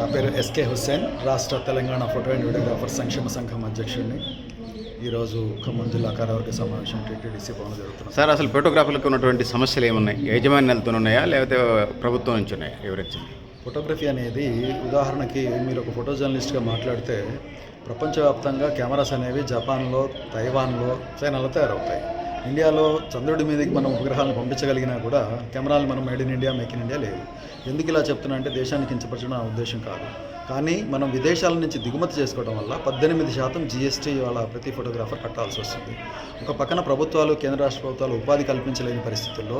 నా పేరు ఎస్కే హుస్సేన్. రాష్ట్ర తెలంగాణ ఫోటో అండ్ వీడియోగ్రాఫర్ సంక్షేమ సంఘం అధ్యక్షుడిని. ఈరోజు ఖమ్మం జిల్లా కార్యవర్గ సమావేశం టీటీడీసీ భవన్ జరుగుతున్నాం సార్ అసలు ఫోటోగ్రాఫర్లకు ఉన్నటువంటి సమస్యలు ఏమున్నాయి? యజమానులతో ఉన్నాయా? లేకపోతే ప్రభుత్వం నుంచి ఉన్నాయా? వివరించండి. ఫోటోగ్రఫీ అనేది ఉదాహరణకి మీరు ఒక ఫోటో జర్నలిస్ట్గా మాట్లాడితే ప్రపంచవ్యాప్తంగా కెమెరాస్ అనేవి జపాన్లో తైవాన్లో చైనాలో తయారవుతాయి. ఇండియాలో చంద్రుడి మీదకి మనం ఉపగ్రహాలను పంపించగలిగినా కూడా కెమెరాలు మనం made in India make in India లేదు ఎందుకు ఇలా చెప్తున్నా అంటే దేశాన్ని కించపరచడం నా ఉద్దేశం కాదు. కానీ మనం విదేశాల నుంచి దిగుమతి చేసుకోవడం వల్ల పద్దెనిమిది శాతం జీఎస్టీ వాళ్ళ ప్రతి ఫోటోగ్రాఫర్ కట్టాల్సి వస్తుంది. ఒక పక్కన ప్రభుత్వాలు కేంద్ర రాష్ట్ర ప్రభుత్వాలు ఉపాధి కల్పించలేని పరిస్థితుల్లో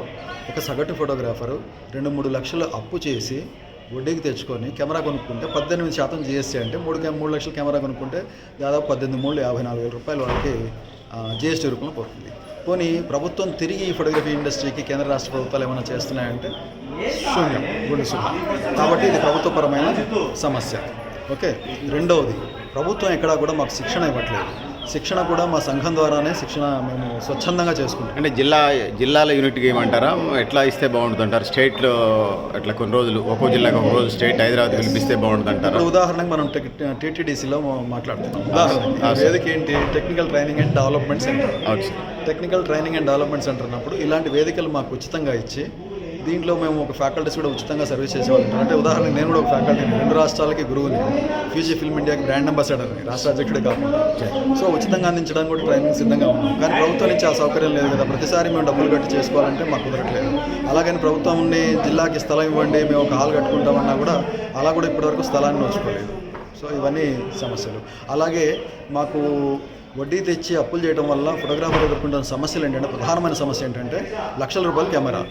ఒక సగటు ఫోటోగ్రాఫరు రెండు మూడు లక్షలు అప్పు చేసి వడ్డీకి తెచ్చుకొని కెమెరా కొనుక్కుంటే పద్దెనిమిది శాతం జీఎస్టీ అంటే మూడు మూడు లక్షల కెమెరా కొనుక్కుంటే దాదాపు పద్దెనిమిది మూడు యాభై నాలుగు వేల రూపాయలు వాళ్ళకి జీఎస్టీ రూపంలో పోతుంది. పోనీ ప్రభుత్వం తిరిగి ఈ ఫోటోగ్రఫీ ఇండస్ట్రీకి కేంద్ర రాష్ట్ర ప్రభుత్వాలు ఏమైనా చేస్తున్నాయంటే? శూన్యం గుండె శూన్యం. కాబట్టి ఇది ప్రభుత్వపరమైన సమస్య. ఓకే రెండవది ప్రభుత్వం ఎక్కడా కూడా మాకు శిక్షణ ఇవ్వట్లేదు. శిక్షణ కూడా మా సంఘం ద్వారానే శిక్షణ మేము స్వచ్ఛందంగా చేసుకుంటాం. అంటే జిల్లా జిల్లాల యూనిట్గా ఏమంటారా? ఎట్లా ఇస్తే బాగుంటుంది అంటారు స్టేట్లో అట్లా కొన్ని రోజులు ఒక్కో జిల్లాకి ఒక రోజు స్టేట్ హైదరాబాద్ పిలిపిస్తే బాగుంటుంది అంటారా ఉదాహరణకు మనం టీటీడీసీలో మాట్లాడుతున్నాం. ఉదాహరణకి ఈ వేదిక ఏంటి? Technical training and development centre. Technical training and development centre అన్నప్పుడు ఇలాంటి వేదికలు మాకు ఉచితంగా ఇచ్చి దీంట్లో మేము ఒక ఫ్యాకల్టీస్ కూడా ఉచితంగా సర్వీస్ చేసేవాళ్ళం. అంటే ఉదాహరణకు నేను కూడా ఒక ఫ్యాకల్టీని రెండు రాష్ట్రాలకి గురువుని. ఫ్యూజీ ఫిల్మ్ ఇండియాకి బ్రాండ్ అంబాసిడర్ని రాష్ట్ర అధ్యక్షుడే కాకుండా. సో ఉచితంగా అందించడానికి కూడా ట్రైనింగ్ సిద్ధంగా ఉన్నాం. కానీ ప్రభుత్వం నుంచి ఆ సౌకర్యం లేదు కదా. ప్రతిసారి మేము డబ్బులు కట్టి చేసుకోవాలంటే మాకు కుదరట్లేదు. అలాగని ప్రభుత్వం జిల్లాకి స్థలం ఇవ్వండి మేము ఒక హాల్ కట్టుకుంటామన్నా కూడా అలా కూడా ఇప్పటివరకు స్థలాన్ని నోచుకోలేదు. సో ఇవన్నీ సమస్యలు. అలాగే మాకు వడ్డీ తెచ్చి అప్పులు చేయడం వల్ల ఫోటోగ్రాఫర్ ఎదుర్కొంటున్న సమస్యలు ఏంటంటే ప్రధానమైన సమస్య ఏంటంటే లక్షల రూపాయల కెమెరా.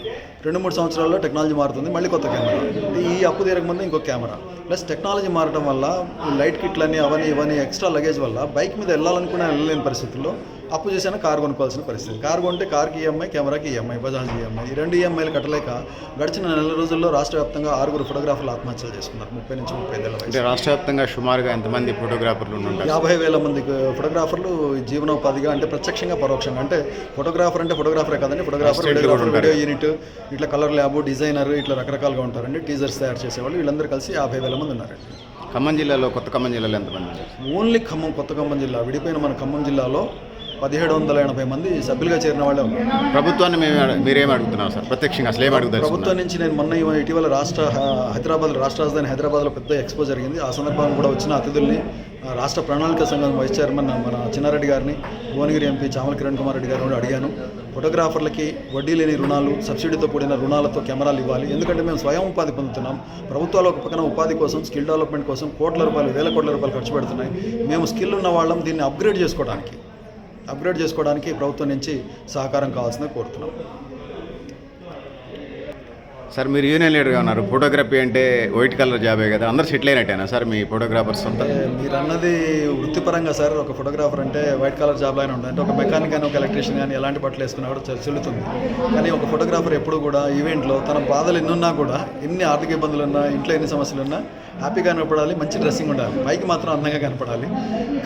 రెండు మూడు సంవత్సరాల్లో టెక్నాలజీ మారుతుంది మళ్ళీ కొత్త కెమెరా. ఈ అప్పు తీరకముందు ఇంకో కెమెరా. ప్లస్ టెక్నాలజీ మారడం వల్ల లైట్ కిట్లని అవన్నీ ఇవన్నీ ఎక్స్ట్రా లగేజ్ వల్ల బైక్ మీద వెళ్ళాలనుకునే వెళ్ళలేని పరిస్థితుల్లో అప్పు చేసినా కారు కొనుక్కోవాల్సిన పరిస్థితి. కారు కొంటే కార్కి ఈఎంఐ కెమెరాకి ఈఎంఐ బజాజ్ ఈఎంఐ ఈ రెండు ఈఎంఐలు కట్టలేక గడిచిన నెల రోజుల్లో రాష్ట్ర వ్యాప్తంగా ఆరుగురు ఫోటోగ్రాఫర్లు ఆత్మహత్యలు చేసుకున్నారు. ముప్పై నుంచి ముప్పై వయసు. అంటే రాష్ట్ర వ్యాప్తంగా సుమారుగా ఎంతమంది ఫోటోగ్రాఫర్లు యాభై వేల మంది ఫోటోగ్రాఫర్లు జీవనోపాధిగా అంటే ప్రత్యక్షంగా పరోక్షంగా అంటే ఫోటోగ్రాఫర్ అంటే ఫోటోగ్రాఫరే కాదండి ఫోటోగ్రాఫర్ వీడియోగ్రాఫర్. వీడియో యూనిట్ ఇట్లా కలర్ ల్యాబ్ డిజైనర్ ఇట్లా రకరకాలుగా ఉంటారండి. టీజర్స్ తయారు చేసేవాళ్ళు వీళ్ళందరూ కలిసి యాభై వేల మంది ఉన్నారండి. ఖమ్మం జిల్లాలో కొత్త ఖమ్మం జిల్లాలో ఎంతమంది ఓన్లీ ఖమ్మం కొత్త ఖమ్మం జిల్లా విడిపోయిన మన ఖమ్మం జిల్లాలో పదిహేడు వందల ఎనభై మంది సభ్యులుగా చేరిన వాళ్ళే. ప్రభుత్వాన్ని మేము మీరేం అడుగుతున్నారు సార్? ప్రత్యక్షంగా అసలు ఏం అడుగుతారు ప్రభుత్వం నుంచి నేను మొన్న ఇటీవల రాష్ట్ర హైదరాబాద్ రాష్ట్ర రాజధాని హైదరాబాద్లో పెద్ద ఎక్స్పో జరిగింది. ఆ సందర్భంగా కూడా వచ్చిన అతిథుల్ని రాష్ట్ర ప్రణాళిక సంఘం వైస్ చైర్మన్ మన చిన్నారెడ్డి గారిని భువనగిరి ఎంపీ చామల కిరణ్ కుమార్ రెడ్డి గారిని కూడా అడిగాను. ఫోటోగ్రాఫర్లకి వడ్డీ లేని రుణాలు సబ్సిడీతో కూడిన రుణాలతో కెమెరాలు ఇవ్వాలి. ఎందుకంటే మేము స్వయం ఉపాధి పొందుతున్నాం. ప్రభుత్వాలు ఒక పక్కన ఉపాధి కోసం స్కిల్ డెవలప్మెంట్ కోసం కోట్ల రూపాయలు వేల కోట్ల రూపాయలు ఖర్చు పెడుతున్నాయి. మేము స్కిల్ ఉన్న వాళ్ళం దీన్ని అప్గ్రేడ్ చేసుకోవడానికి. అప్గ్రేడ్ చేసుకోవడానికి ప్రభుత్వం నుంచి సహకారం కావాల్సిందే కోరుతున్నాం. సార్ మీరు యూనియన్ లీడర్గా ఉన్నారు. ఫోటోగ్రఫీ అంటే వైట్ కలర్ జాబే కదా. అందరు సెటిల్ అయినట్టేనా సార్ మీ ఫోటోగ్రాఫర్స్ అంతా? మీరు అన్నది వృత్తిపరంగా సార్ ఒక ఫోటోగ్రాఫర్ అంటే వైట్ కలర్ జాబ్లో అయినా ఉంటుంది అంటే ఒక మెకానిక్ కానీ ఒక ఎలక్ట్రీషియన్ కానీ ఎలాంటి బట్టలు వేసుకున్నా కూడా చెల్లుతుంది. కానీ ఒక ఫోటోగ్రాఫర్ ఎప్పుడు కూడా ఈవెంట్లో తన బాధలు ఎన్ని ఉన్నా కూడా ఎన్ని ఆర్థిక ఇబ్బందులు ఉన్నా ఇంట్లో ఎన్ని సమస్యలు ఉన్నా హ్యాపీగా కనపడాలి మంచి డ్రెస్సింగ్ ఉండాలి. పైకి మాత్రం అందంగా కనపడాలి.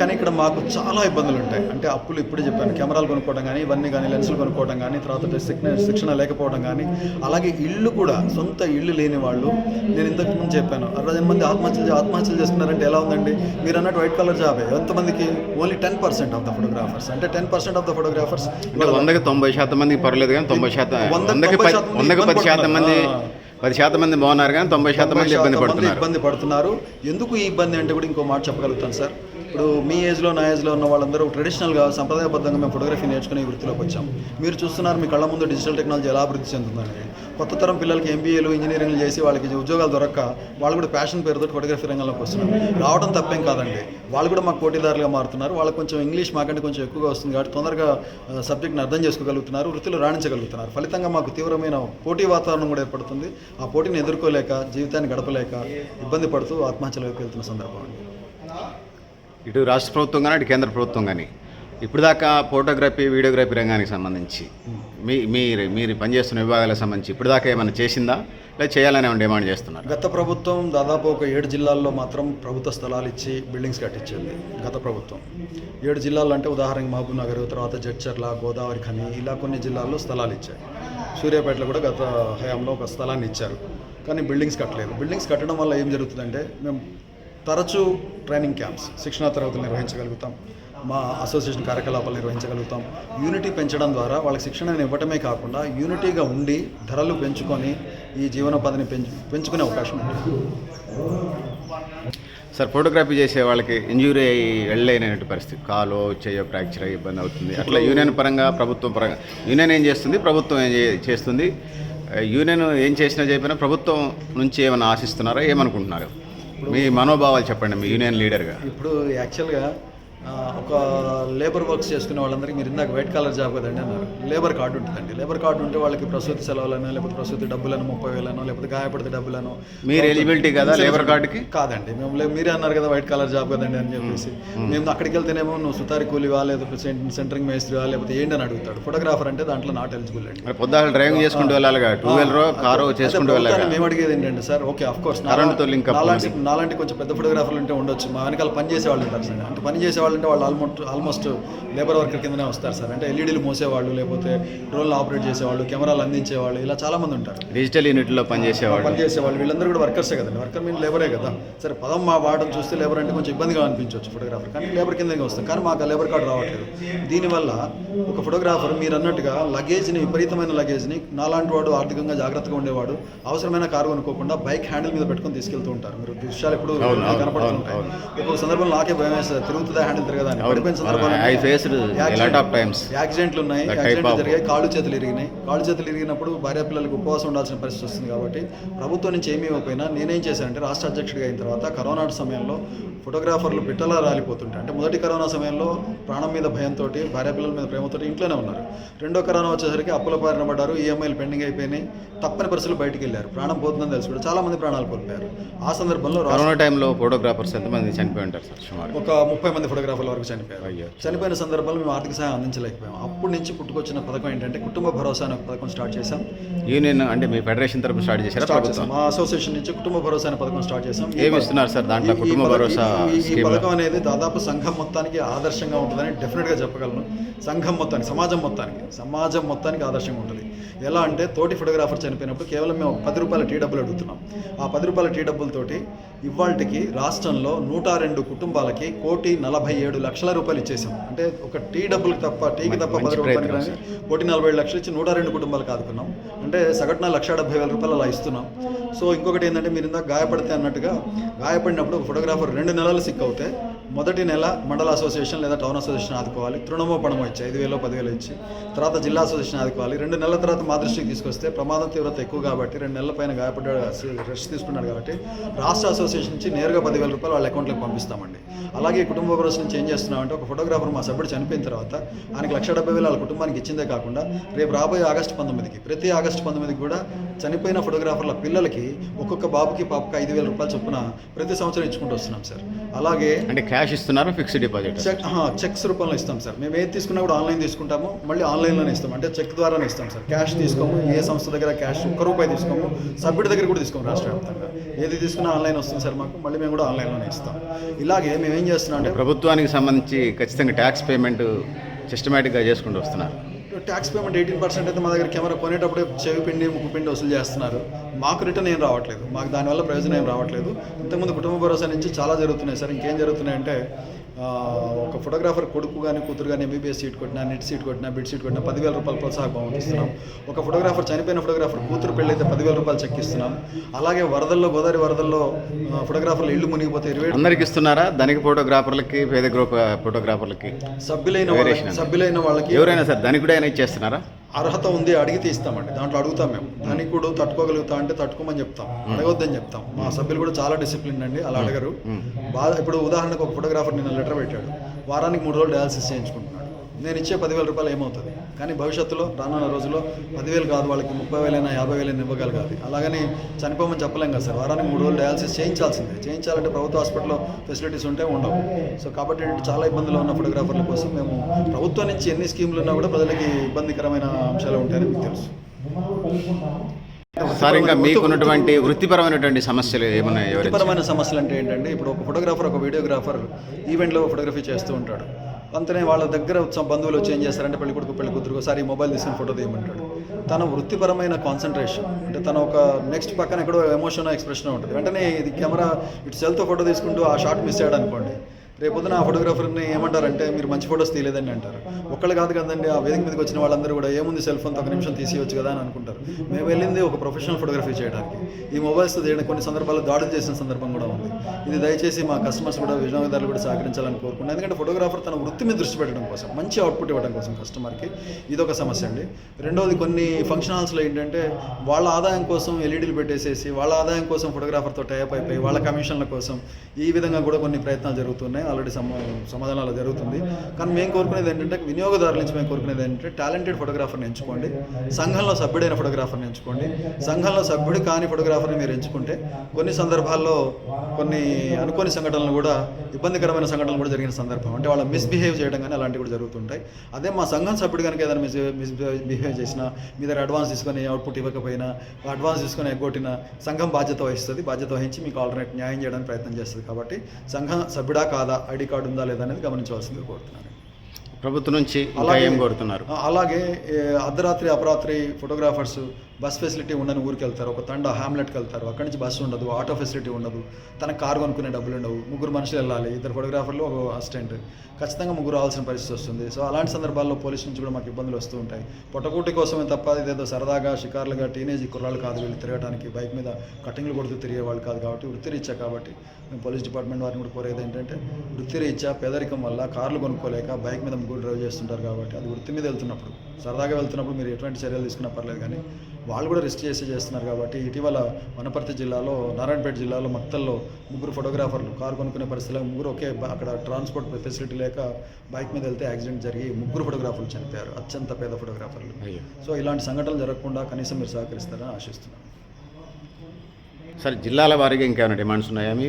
కానీ ఇక్కడ మాకు చాలా ఇబ్బందులు ఉంటాయి. అంటే అప్పులు ఇప్పుడు చెప్పాను. కెమెరాలు కొనుక్కోవడం కానీ ఇవన్నీ కానీ లెన్సులు కొనుక్కోవడం కానీ తర్వాత శిక్షణ శిక్షణ లేకపోవడం కానీ అలాగే ఇల్లు కూడా సొంత ఇల్లు లేని వాళ్ళు. నేను ఇంతకు ముందు చెప్పాను. అరవై మంది ఆత్మహత్యలు ఆత్మహత్యలు చేసుకున్నారంటే ఎలా ఉందండి? మీరు అన్నట్టు వైట్ కలర్ జాబే. ఎంతమందికి? Only ten percent of the photographers. అంటే ten percent of the photographers వందకి తొంభై శాతం మందికి పర్లేదు కానీ తొంభై శాతం వందకి పది శాతం మంది పది శాతం మంది బాగున్నారు కానీ తొంభై శాతం మంది ఇబ్బంది పడుతున్నారు. ఇబ్బంది పడుతున్నారు. ఎందుకు ఈ ఇబ్బంది అంటే కూడా ఇంకో మాట చెప్పగలుగుతాను సార్? ఇప్పుడు మీ ఏజ్లో నా ఏజ్లో ఉన్న వాళ్ళందరూ ట్రెడిషనల్గా సంప్రదాయబద్ధంగా మేము ఫోటోగ్రఫీ నేర్చుకుని ఈ వృత్తిలోకి వచ్చాం. మీరు చూస్తున్నారు మీ కళ్ళ ముందు డిజిటల్ టెక్నాలజీ ఎలా అభివృద్ధి చెందుతుందని కొత్త తరం పిల్లలకి ఎంబీఏలు ఇంజనీరింగ్లు చేసి వాళ్ళకి ఉద్యోగాలు దొరక్క వాళ్ళు కూడా ప్యాషన్ పేరుతో ఫోటోగ్రఫీ రంగంలోకి వస్తున్నారు. రావడం తప్పేం కాదండి. వాళ్ళు కూడా మాకు పోటీదారులుగా మారుతున్నారు. వాళ్ళకి కొంచెం ఇంగ్లీష్ మాకంటే కొంచెం ఎక్కువగా వస్తుంది కాబట్టి తొందరగా సబ్జెక్ట్ని అర్థం చేసుకోగలుగుతున్నారు వృత్తిలో రాణించగలుగుతున్నారు. ఫలితంగా మాకు తీవ్రమైన పోటీ వాతావరణం కూడా ఏర్పడుతుంది. ఆ పోటీని ఎదుర్కోలేక జీవితాన్ని గడపలేక ఇబ్బంది పడుతూ ఆత్మహత్యల వైపు వెళ్తున్న సందర్భం అండి. ఇటు రాష్ట్ర ప్రభుత్వం కానీ అటు కేంద్ర ప్రభుత్వం కానీ ఇప్పుడు దాకా ఫోటోగ్రఫీ వీడియోగ్రఫీ రంగానికి సంబంధించి మీ మీరు మీరు పనిచేస్తున్న విభాగాలకు సంబంధించి ఇప్పుడు దాకా ఏమైనా చేసిందా? లేదా చేయాలని ఏమైనా డిమాండ్ చేస్తున్నారు? గత ప్రభుత్వం దాదాపు ఒక ఏడు జిల్లాల్లో మాత్రం ప్రభుత్వ స్థలాలు ఇచ్చి బిల్డింగ్స్ కట్టించింది గత ప్రభుత్వం. ఏడు జిల్లాలు అంటే ఉదాహరణకి మహబూబ్ నగర్ తర్వాత జడ్చర్ల గోదావరి ఖని ఇలా కొన్ని జిల్లాల్లో స్థలాలు ఇచ్చాయి. సూర్యాపేటలో కూడా గత హయాంలో ఒక స్థలాన్ని ఇచ్చారు. కానీ బిల్డింగ్స్ కట్టలేదు. బిల్డింగ్స్ కట్టడం వల్ల ఏం జరుగుతుందంటే మేము తరచూ ట్రైనింగ్ క్యాంప్స్ శిక్షణా తరగతులు నిర్వహించగలుగుతాం. మా అసోసియేషన్ కార్యకలాపాలు నిర్వహించగలుగుతాం. యూనిటీ పెంచడం ద్వారా వాళ్ళకి శిక్షణ ఇవ్వటమే కాకుండా యూనిటీగా ఉండి ధరలు పెంచుకొని ఈ జీవనోపాధిని పెంచు పెంచుకునే అవకాశం ఉంటుంది సార్ ఫోటోగ్రఫీ చేసే వాళ్ళకి ఇంజూరీ అయ్యి వెళ్ళలేనటువంటి పరిస్థితి. కాలో చెయ్యో ఫ్రాక్చర్ అయ్యి ఇబ్బంది అవుతుంది. అట్లా యూనియన్ పరంగా ప్రభుత్వం పరంగా యూనియన్ ఏం చేస్తుంది? ప్రభుత్వం ఏం చే- చేస్తుంది? యూనియన్ ఏం చేసినా చెప్పినా ప్రభుత్వం నుంచి ఏమైనా ఆశిస్తున్నారా? ఏమనుకుంటున్నారు? మీ మనోభావాలు చెప్పండి మీ యూనియన్ లీడర్గా. ఇప్పుడు యాక్చువల్గా ఒక లేబర్ వర్క్స్ చేసుకునే వాళ్ళందరికీ మీరు ఇందాక వైట్ కాలర్ జాబ్ కదండి అన్నారు. లేబర్ కార్డు ఉంటుందండి. లేబర్ కార్డు ఉంటే వాళ్ళకి ప్రసూతి సెలవులను లేకపోతే ప్రసూతి డబ్బులను ముప్పై వేలను లేకపోతే గాయపడితే డబ్బులను మీరు ఎలిజిబిలిటీ కదా లేబర్ కార్డుకి కాదండి. మేము మీరే అన్నారు కదా వైట్ కాలర్ జాబ్ కదండి అని చెప్పేసి. మేము. అక్కడికి వెళ్తేనేమో నువ్వు సుతారి కూలివా లేకపోతే సెంటరింగ్ మేస్త్రివా లేకపోతే ఏంటి అని అడుగుతాడు. ఫోటోగ్రాఫర్ అంటే దాంట్లో నాట్ ఎలిజిబుల్ అండి. మరి పొద్దాలు డ్రైవింగ్ చేసుకుంటూ వెళ్ళాలిగా? టూ వీలరో కారో చేసుకుంటూ వెళ్ళాలి మేము అడిగేది ఏంటంటే సార్ ఓకే ఆఫ్ కోర్స్ నాలాంటి నాలాంటి కొంచెం పెద్ద ఫోటోగ్రాఫర్లు ఉంటే ఉండొచ్చు. మా వెనకాల పని చేసే వాళ్ళు ఉంటారు సార్. అంటే పని చేసే వాళ్ళు అంటే వాళ్ళు ఆల్మోస్ట్ ఆల్మోస్ట్ లేబర్ వర్కర్ కిందనే వస్తారు సార్. అంటే ఎల్ఈడీలు మోసేవాళ్ళు లేకపోతే డ్రోన్లు ఆపరేట్ చేసేవాళ్ళు కెమెరాలు అందించేవాళ్ళు ఇలా చాలా మంది ఉంటారు డిజిటల్ యూనిట్లో పనిచేసేవాళ్ళు. పని చేసేవాళ్ళు వీళ్ళందరూ కూడా వర్కర్సే కదండి. వర్కర్ మీన్ లేబరే కదా. సరే పదం మా వాడడం చూస్తే లేబర్ అంటే కొంచెం ఇబ్బందిగా అనిపించవచ్చు ఫోటోగ్రాఫర్ కానీ లేబర్ కిందకి వస్తాం కానీ మాకు లేబర్ కార్డు రావట్లేదు. దీనివల్ల ఒక ఫోటోగ్రాఫర్ మీరు అన్నట్టుగా లగేజ్ని విపరీతమైన లగేజ్ని నాలాంటి వాడు ఆర్థికంగా జాగ్రత్తగా ఉండేవాడు. అవసరమైన కారు కొనుక్కోకుండా బైక్ హ్యాండిల్ మీద పెట్టుకొని తీసుకెళ్తూ ఉంటారు. మీరు దృశ్యాలు ఎప్పుడు కనపడుతుంటాయి అవును, ఒక్కొక్క సందర్భంలో నాకే భయం వేస్తుంది. తిరుగుతుందా హ్యాండిల్ పడిపోయిన సందర్భాలు టైమ్స్ యాక్సిడెంట్లు ఉన్నాయి. యాక్సిడెంట్లు జరిగాయి. కాళ్ళు చేతులు ఇరిగినాయి. కాళ్ళు చేతులు ఇరిగినప్పుడు భార్య పిల్లలకు ఉపవాసం ఉండాల్సిన పరిస్థితి వస్తుంది కాబట్టి ప్రభుత్వం నుంచి ఏమీ ఇవ్వకపోయినా నేనేం చేశానంటే రాష్ట్ర అధ్యక్షుడిగా అయిన తర్వాత కరోనా సమయంలో ఫోటోగ్రాఫర్లు పిట్టలా రాలిపోతుంటాయి అంటే మొదటి కరోనా సమయంలో ప్రాణం మీద భయంతో భార్య పిల్లల మీద ప్రేమతో ఇంట్లోనే ఉన్నారు. రెండో కరోనా వచ్చేసరికి అప్పుల బారిన పడ్డారు. ఈఎంఐలు పెండింగ్ అయిపోయినాయి. తప్పని పరిస్థితులు బయటికి వెళ్ళారు. ప్రాణం పోతుందని తెలుసు కూడా చాలా మంది ప్రాణాలు కోల్పోయారు. ఆ సందర్భంలో కరోనా టైంలో ఫోటోగ్రాఫర్స్ ఎంతమంది చనిపోయి ఉంటారు సార్? ఒక ముప్పై మంది ఫోటోగ్రాఫర్ల వరకు చనిపోయారు. చనిపోయిన సందర్భంలో మేము ఆర్థిక సహాయం అందించలేకపోయాం. అప్పటి నుంచి పుట్టుకొచ్చిన పథకం ఏంటంటే కుటుంబ భరోసా అనే పథకం స్టార్ట్ చేశాం. యూనియన్ అంటే మీ ఫెడరేషన్ తరపు స్టార్ట్ చేశారా స్టార్ట్ చేశాం. మా అసోసియేషన్ నుంచి కుటుంబ భరోసా అనే పథకం స్టార్ట్ చేశాం. ఏమి ఇస్తున్నారు సార్ దాంట్లో కుటుంబ భరోసా ఈ- పథకం అనేది దాదాపు సంఘం మొత్తానికి ఆదర్శంగా ఉంటుందని డెఫినెట్గా చెప్పగలను. సంఘం మొత్తానికి సమాజం మొత్తానికి సమాజం మొత్తానికి ఆదర్శంగా ఉంటుంది. ఎలా అంటే తోటి ఫోటోగ్రాఫర్ చనిపోయినప్పుడు కేవలం మేము పది రూపాయల టీ డబ్బులు అడుగుతున్నాం. ఆ పది రూపాయల టీ డబ్బులతోటి ఇవాళకి రాష్ట్రంలో నూట రెండు కుటుంబాలకి కోటి నలభై ఏడు లక్షల రూపాయలు ఇచ్చేసాం. అంటే ఒక టీ డబ్బులకు తప్ప టీకి తప్ప పది రూపాయలు కానీ కోటి నలభై ఏడు లక్షలు ఇచ్చి నూట రెండు కుటుంబాలకు ఆదుకున్నాం అంటే సగటున లక్ష డెబ్బై వేల రూపాయలు అలా ఇస్తున్నాం. సో ఇంకొకటి ఏంటంటే మీరు ఇందాక గాయపడితే అన్నట్టుగా గాయపడినప్పుడు ఒక ఫోటోగ్రాఫర్ రెండు నెలలు సిక్ అవుతే మొదటి నెల మండల అసోసియేషన్ లేదా టౌన్ అసోసియేషన్ ఆదుకోవాలి. తృణమో పణమో ఇచ్చి ఐదు వేలో పదివేలు ఇచ్చి. తర్వాత జిల్లా అసోసియేషన్ ఆదుకోవాలి. రెండు నెలల తర్వాత మా దృష్టికి తీసుకొస్తే ప్రమాదం తీవ్రత ఎక్కువ కాబట్టి రెండు నెలల పైన గాయపడ్డాడు రెస్ట్ తీసుకున్నాడు కాబట్టి రాష్ట్ర అసోసియేషన్ నుంచి నేరుగా పదివేల రూపాయలు వాళ్ళ అకౌంట్లోకి పంపిస్తామండి. అలాగే కుటుంబ భరోసా నుంచి ఏం చేస్తున్నామంటే ఒక ఫోటోగ్రాఫర్ మా సభ్యుడు చనిపోయిన తర్వాత ఆయనకి లక్ష డెబ్బై వేలు వాళ్ళ కుటుంబానికి ఇచ్చిందే కాకుండా రేపు రాబోయే ఆగస్టు పంతొమ్మిదికి ప్రతి ఆగస్టు పంతొమ్మిదికి కూడా చనిపోయిన ఫోటోగ్రాఫర్ల పిల్లలకి ఒక్కొక్క బాబుకి పాపకి ఐదు వేల రూపాయలు చొప్పున ప్రతి సంవత్సరం ఇచ్చుకుంటూ వస్తున్నాం సార్. అలాగే అంటే క్యాష్ ఇస్తున్నారా ఫిక్స్డ్ డిపాజిట్? చెక్ చెక్స్ రూపంలో ఇస్తాం సార్. మేము ఏది తీసుకున్నా కూడా ఆన్లైన్ తీసుకుంటాము మళ్ళీ ఆన్లైన్లోనే ఇస్తాం. అంటే చెక్ ద్వారానే ఇస్తాం సార్. క్యాష్ తీసుకోము ఏ సంస్థ దగ్గర క్యాష్ ఒక్క రూపాయి తీసుకోము సభ్యుడి దగ్గర కూడా తీసుకోము రాష్ట్ర వ్యాప్తంగా. ఏది తీసుకున్నా ఆన్లైన్ వస్తుంది సార్ మాకు మళ్ళీ మేము కూడా ఆన్లైన్లోనే ఇస్తాం. ఇలాగే మేము ఏం చేస్తున్నాం అంటే ప్రభుత్వానికి సంబంధించి ఖచ్చితంగా ట్యాక్స్ పేమెంట్ సిస్టమేటిక్గా చేసుకుంటూ వస్తున్నారు. ట్యాక్స్ పేమెంట్ ఎయిటీన్ పర్సెంట్ అయితే మా దగ్గర కెమెరా కొనేటప్పుడే చెవి పిండి ముక్కు పిండి వసూలు చేస్తున్నారు. మాకు రిటర్న్ ఏం రావట్లేదు. మాకు దానివల్ల ప్రయోజనం ఏం రావట్లేదు. ఇంతకుముందు కుటుంబ భరోసా నుంచి చాలా జరుగుతున్నాయి సార్. ఇంకేం జరుగుతున్నాయంటే ఆ, ఒక ఫోటోగ్రాఫర్ కొడుకు కానీ కూతురు కానీ ఎంబీబీఎస్ సీట్ కొట్టినా నెట్ సీట్ కొట్టినా బిడ్ సీట్ కొట్టినా పదివేల రూపాయలు ప్రోత్సాహ ఇస్తున్నాం. ఒక ఫోటోగ్రాఫర్ చనిపోయిన ఫోటోగ్రాఫర్ కూతురు పెళ్ళైతే పదివేల రూపాయలు చెక్ ఇస్తున్నాం. అలాగే వరదల్లో గోదావరి వరదల్లో ఫోటోగ్రాఫర్లు ఇల్లు మునిగిపోతే ఇరవై అందరికి ఇస్తున్నారా? ధనిక ఫోటోగ్రాఫర్లకి పేద గ్రూప్ ఫోటోగ్రాఫర్లకి సభ్యులైన సభ్యులైన వాళ్ళకి ఎవరైనా సార్ ధనికుడైనా ఇచ్చేస్తున్నారా? అర్హత ఉంది అడిగితే ఇస్తామండి దాంట్లో అడుగుతాం మేము. ధనికుడు తట్టుకోగలుగుతా అంటే తట్టుకోమని చెప్తాం. అడగొద్దని చెప్తాం. మా సభ్యులు కూడా చాలా డిసిప్లిన్ అండి. అలా అడగరు. బాగా ఇప్పుడు ఉదాహరణకు ఒక ఫోటోగ్రాఫర్ నిన్న లెటర్ పెట్టాడు. వారానికి మూడు రోజులు డయాలసిస్ చేయించుకుంటున్నాడు. నేను ఇచ్చే పదివేల రూపాయలు ఏమవుతుంది? కానీ భవిష్యత్తులో రానున్న రోజుల్లో పదివేలు కాదు వాళ్ళకి ముప్పై వేలైనా యాభై వేలైనా ఇవ్వగలగాలి. అలాగని చనిపోమని చెప్పలేం కదా సార్. వారానికి మూడు రోజులు డయాలసిస్ చేయించాల్సిందే. చేయించాలంటే ప్రభుత్వ హాస్పిటల్లో ఫెసిలిటీస్ ఉంటే ఉండవు. సో కాబట్టి చాలా ఇబ్బందులు ఉన్న ఫోటోగ్రాఫర్ల కోసం మేము ప్రభుత్వం నుంచి ఎన్ని స్కీములు ఉన్నా కూడా ప్రజలకి ఇబ్బందికరమైన అంశాలు ఉంటాయని మీకు తెలుసు. సార్ ఇంకా మీకున్నటువంటి వృత్తిపరమైనటువంటి సమస్యలు ఏమన్నా వృత్తిపరమైన సమస్యలు అంటే ఏంటంటే ఇప్పుడు ఒక ఫోటోగ్రాఫర్ ఒక వీడియోగ్రాఫర్ ఈవెంట్లో ఫోటోగ్రఫీ చేస్తూ ఉంటాడు. అంతనే వాళ్ళ దగ్గర వచ్చే బంధువులు వచ్చి ఏం చేస్తారంటే పెళ్ళి కొడుకు పెళ్ళి కూతురు ఒకసారి మొబైల్ తీసుకుని ఫోటో తీయమంటాడు. తన వృత్తిపరమైన కాన్సన్ట్రేషన్ అంటే తన ఒక నెక్స్ట్ పక్కన ఎక్కడో ఎమోషన్ ఎక్స్ప్రెషన్ ఉంటుంది. వెంటనే ఇది కెమెరా ఇటు సెల్తో ఫోటో తీసుకుంటూ ఆ షాట్ మిస్ అయ్యాడు అనుకోండి రేపొద్దున ఆ ఫోటోగ్రాఫర్ని ఏమంటారంటే మీరు మంచి ఫోటోస్ తీయలేదని అంటారు. ఒక్కళ్ళు కాదు కదండి ఆ వేదిక మీదకి వచ్చిన వాళ్ళందరూ కూడా ఏముంది సెల్ ఫోన్తో ఒక నిమిషం తీసేయచ్చు కదా అని అనుకుంటారు. మేము వెళ్ళింది ఒక ప్రొఫెషనల్ ఫోటోగ్రఫీ చేయడానికి. ఈ మొబైల్స్ తీయడం కొన్ని సందర్భాల్లో దాడులు చేసిన సందర్భం కూడా ఉంది. ఇది దయచేసి మా కస్టమర్స్ కూడా వినియోగదారులు కూడా సహకరించాలని కోరుకున్నాను ఎందుకంటే ఫోటోగ్రాఫర్ తన వృత్తి మీద దృష్టి పెట్టడం కోసం మంచి అవుట్పుట్ ఇవ్వడం కోసం కస్టమర్కి ఇది ఒక సమస్య అండి. రెండవది కొన్ని ఫంక్షన్ హాల్స్లో ఏంటంటే వాళ్ళ ఆదాయం కోసం ఎల్ఈడీలు పెట్టేసేసి వాళ్ళ ఆదాయం కోసం ఫోటోగ్రాఫర్తో టైప్ అయిపోయి వాళ్ళ కమిషన్ల కోసం ఈ విధంగా కూడా కొన్ని ప్రయత్నాలు జరుగుతున్నాయి. ఆల్రెడీ సమ సమాధానాలు జరుగుతుంది. కానీ మేము కోరుకునేది ఏంటంటే వినియోగదారుల నుంచి మేము కోరుకునేది ఏంటంటే టాలెంటెడ్ ఫోటోగ్రాఫర్ని ఎంచుకోండి. సంఘంలో సభ్యుడైన ఫోటోగ్రాఫర్ని ఎంచుకోండి. సంఘంలో సభ్యుడు కాని ఫోటోగ్రాఫర్ని మీరు ఎంచుకుంటే కొన్ని సందర్భాల్లో కొన్ని అనుకోని సంఘటనలు కూడా ఇబ్బందికరమైన సంఘటనలు కూడా జరిగిన సందర్భం. అంటే వాళ్ళు మిస్బిహేవ్ చేయడం కానీ అలాంటివి కూడా జరుగుతుంటాయి. అదే మా సంఘం సభ్యుడు కనుక ఏదైనా మిస్ మిస్బిహేవ్ చేసినా మీ దగ్గర అడ్వాన్స్ తీసుకొని అవుట్పుట్ ఇవ్వకపోయినా అడ్వాన్స్ తీసుకొని ఎగ్గొట్టిన సంఘం బాధ్యత వహిస్తుంది. బాధ్యత వహించి మీకు ఆల్టర్నేట్ న్యాయం చేయడానికి ప్రయత్నం చేస్తుంది. కాబట్టి సంఘం సభ్యుడా కాదా ఐడి కార్డు ఉందా లేదా అనేది గమనించవలసిందిగా కోరుతున్నాను. ప్రభుత్వం నుంచి అలాగే- ఏం కోరుతున్నారు? అలాగే అర్ధరాత్రి అపరాత్రి ఫోటోగ్రాఫర్స్ బస్ ఫెసిలిటీ ఉండని ఊరికి వెళ్తారు ఒక తండ హామ్లెట్కి వెళ్తారు అక్కడి నుంచి బస్సు ఉండదు ఆటో ఫెసిలిటీ ఉండదు తన కారు కొనుక్కునే డబ్బులు ఉండవు ముగ్గురు మనుషులు వెళ్ళాలి ఇద్దరు ఫోటోగ్రాఫర్లు ఒక అసిస్టెంట్. ఖచ్చితంగా ముగ్గురు రావాల్సిన పరిస్థితి వస్తుంది. సో అలాంటి సందర్భాల్లో పోలీస్ నుంచి కూడా మాకు ఇబ్బందులు వస్తూ ఉంటాయి. పొట్టకూటి కోసమే తప్ప ఇదేదో సరదాగా షికార్లుగా టీనేజ్ కుర్రాళ్ళు కాదు వీళ్ళు తిరగడానికి బైక్ మీద కటింగ్లు కొడుతూ తిరిగే వాళ్ళు కాదు కాబట్టి వృత్తిరీత్యా కాబట్టి మేము పోలీస్ డిపార్ట్మెంట్ వారిని కూడా కోరేది ఏంటంటే వృత్తిరీత్యా పేదరికం వల్ల కార్లు కొనుక్కోలేక బైక్ మీద ముగ్గురు డ్రైవ్ చేస్తుంటారు కాబట్టి అది వృత్తి మీద వెళ్తున్నప్పుడు సరదాగా వెళ్తున్నప్పుడు మీరు ఎటువంటి చర్యలు తీసుకున్నా పర్లేదు కానీ వాళ్ళు కూడా రిస్క్ చేసి చేస్తున్నారు కాబట్టి ఇటీవల వనపర్తి జిల్లాలో నారాయణపేట జిల్లాలో మక్తల్లో ముగ్గురు ఫోటోగ్రాఫర్లు కారు కొనుక్కునే పరిస్థితిలో ముగ్గురు ఒకే అక్కడ ట్రాన్స్పోర్ట్ ఫెసిలిటీ లేక బైక్ మీద వెళ్తే యాక్సిడెంట్ జరిగి ముగ్గురు ఫోటోగ్రాఫర్లు చనిపోయారు. అత్యంత పేద ఫోటోగ్రాఫర్లు సో ఇలాంటి సంఘటనలు జరగకుండా కనీసం మీరు సహకరిస్తారని ఆశిస్తున్నాను. సరే జిల్లాల వారీగా ఇంకేమైనా డిమాండ్స్ ఉన్నాయా మీ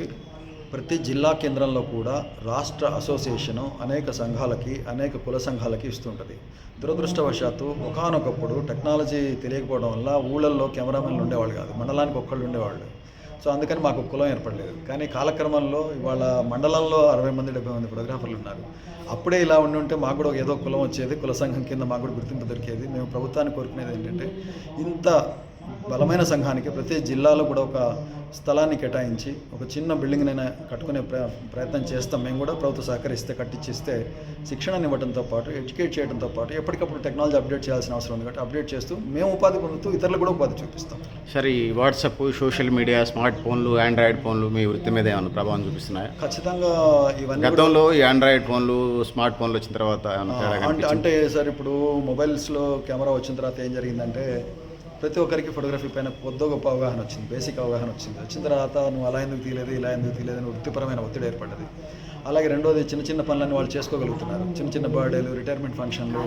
ప్రతి జిల్లా కేంద్రంలో కూడా రాష్ట్ర అసోసియేషను అనేక సంఘాలకి అనేక కుల సంఘాలకి ఇస్తుంటుంది. దురదృష్టవశాత్తు ఒకనొకప్పుడు టెక్నాలజీ తెలియకపోవడం వల్ల ఊళ్ళల్లో కెమెరామెన్లు ఉండేవాళ్ళు కాదు మండలానికి ఒక్కళ్ళు ఉండేవాళ్ళు. సో అందుకని మాకు కులం ఏర్పడలేదు. కానీ కాలక్రమంలో ఇవాళ మండలంలో అరవై మంది డెబ్బై మంది ఫోటోగ్రాఫర్లు ఉన్నారు. అప్పుడే ఇలా ఉండి ఉంటే మాకు కూడా ఏదో కులం వచ్చేది కుల సంఘం కింద మాకు కూడా గుర్తింపు దొరికేది. మేము ప్రభుత్వాన్ని కోరుకునేది ఏంటంటే ఇంత బలమైన సంఘానికి ప్రతి జిల్లాలో కూడా ఒక స్థలాన్ని కేటాయించి ఒక చిన్న బిల్డింగ్నైనా కట్టుకునే ప్ర ప్రయత్నం చేస్తాం. మేము కూడా ప్రభుత్వం సహకరిస్తే కట్టించిస్తే శిక్షణను ఇవ్వడంతో పాటు ఎడ్యుకేట్ చేయడంతో పాటు ఎప్పటికప్పుడు టెక్నాలజీ అప్డేట్ చేయాల్సిన అవసరం ఉంది కాబట్టి అప్డేట్ చేస్తూ మేము ఉపాధి పొందుతూ ఇతరులకు కూడా ఉపాధి చూపిస్తాం. సరే ఈ వాట్సాప్ సోషల్ మీడియా స్మార్ట్ ఫోన్లు ఆండ్రాయిడ్ ఫోన్లు మీ వృత్తి మీద ఏమైనా ప్రభావం చూపిస్తున్నాయా? ఖచ్చితంగా ఇవన్నీ గతంలో ఈ ఆండ్రాయిడ్ ఫోన్లు స్మార్ట్ ఫోన్లు వచ్చిన తర్వాత? అంటే సార్ ఇప్పుడు మొబైల్స్లో కెమెరా వచ్చిన తర్వాత ఏం జరిగిందంటే ప్రతి ఒక్కరికి ఫోటోగ్రఫీ పైన కొద్ది గొప్ప అవగాహన వచ్చింది బేసిక్ అవగాహన వచ్చింది. వచ్చిన తర్వాత నువ్వు అలా ఎందుకు తీయలేదు ఇలా ఎందుకు తీయలేదు అని వృత్తిపరమైన ఒత్తిడి ఏర్పడ్డది. అలాగే రెండోది చిన్న చిన్న పనులన్నీ వాళ్ళు చేసుకోగలుగుతున్నారు. చిన్న చిన్న బర్త్డేలు రిటైర్మెంట్ ఫంక్షన్లు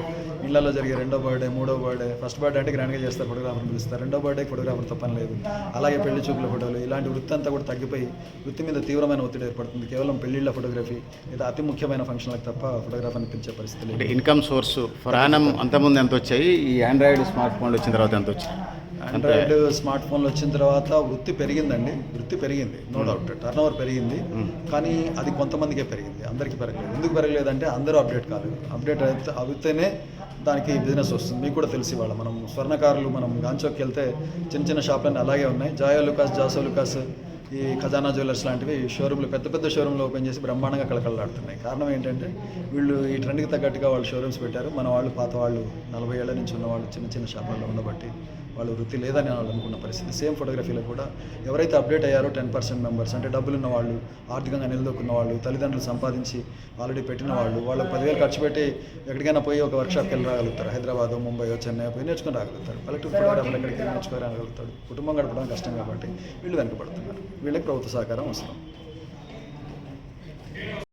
ఇళ్ళలో జరిగే రెండో బర్త్డే మూడో బర్త్డే ఫస్ట్ బర్త్డే అంటే గ్రాండ్గా చేస్తారు ఫోటోగ్రాఫర్ పిలుస్తారు. రెండో బర్త్డే ఫోటోగ్రాఫర్తో పని లేదు. అలాగే పెళ్ళి చూపుల ఫోటోలు ఇలాంటి వృత్తి అంతా కూడా తగ్గిపోయి వృత్తి మీద తీవ్రమైన ఒత్తిడి ఏర్పడుతుంది. కేవలం పెళ్ళిళ్ళ ఫోటోగ్రఫీ లేదా అతి ముఖ్యమైన ఫంక్షన్లకు తప్ప ఫోటోగ్రాఫర్ని పిలిచే పరిస్థితి లేదు అంటే ఇన్కమ్ సోర్స్ ఫరానం అంతకుముందు ఎంత వచ్చాయి? ఈ ఆండ్రాయిడ్ స్మార్ట్ ఫోన్లు వచ్చిన తర్వాత ఎంత వచ్చాయి? ఆండ్రాయిడ్ స్మార్ట్ ఫోన్లు వచ్చిన తర్వాత వృత్తి పెరిగిందండి. వృత్తి పెరిగింది నో డౌట్ టర్న్ ఓవర్ పెరిగింది. కానీ అది కొంతమందికే పెరిగింది అందరికీ పెరగలేదు. ఎందుకు పెరగలేదంటే అందరూ అప్డేట్ కాలేదు. అప్డేట్ అయితే అవుతేనే దానికి బిజినెస్ వస్తుంది. మీకు కూడా తెలిసి వాళ్ళ మనం స్వర్ణకారులు మనం గాంచోకి వెళ్తే చిన్న చిన్న షాపులన్నీ అలాగే ఉన్నాయి. జాయో లుకాస్ జాసో లుకాస్ ఈ ఖజానా జ్యువెలర్స్ లాంటివి షోరూమ్లు పెద్ద పెద్ద షోరూమ్లు ఓపెన్ చేసి బ్రహ్మాండంగా కళకళలాడుతున్నాయి. కారణం ఏంటంటే వీళ్ళు ఈ ట్రెండ్కి తగ్గట్టుగా వాళ్ళు షోరూమ్స్ పెట్టారు. మన వాళ్ళు పాత వాళ్ళు నలభై ఏళ్ళ నుంచి ఉన్న వాళ్ళు చిన్న చిన్న షాపులలో ఉండబట్టి వాళ్ళు వృత్తి లేదని వాళ్ళు అనుకున్న పరిస్థితి. సేమ్ ఫోటోగ్రఫీలో కూడా ఎవరైతే అప్డేట్ అయ్యారో టెన్ పర్సెంట్ మెంబర్స్ అంటే డబ్బులు ఉన్న వాళ్ళు ఆర్థికంగా నిలదొక్కున్న వాళ్ళు తల్లిదండ్రులు సంపాదించి ఆల్రెడీ పెట్టిన వాళ్ళు వాళ్ళు పదివేలు ఖర్చు పెట్టి ఎక్కడికైనా పోయి ఒక వర్క్షాప్కి వెళ్ళి రాగలుగుతారు హైదరాబాద్ ముంబై చెన్నై పోయి నేర్చుకుని రాగలుగుతారు. పల్లెటూరు ఫోటోగ్రాఫర్ ఎక్కడికి వెళ్ళి నేర్చుకొని రాగలుగుతాడు కుటుంబం గడపడం కష్టం కాబట్టి వీళ్ళు వెనకబడుతున్నారు. వీళ్ళకి ప్రభుత్వ సహకారం అవసరం.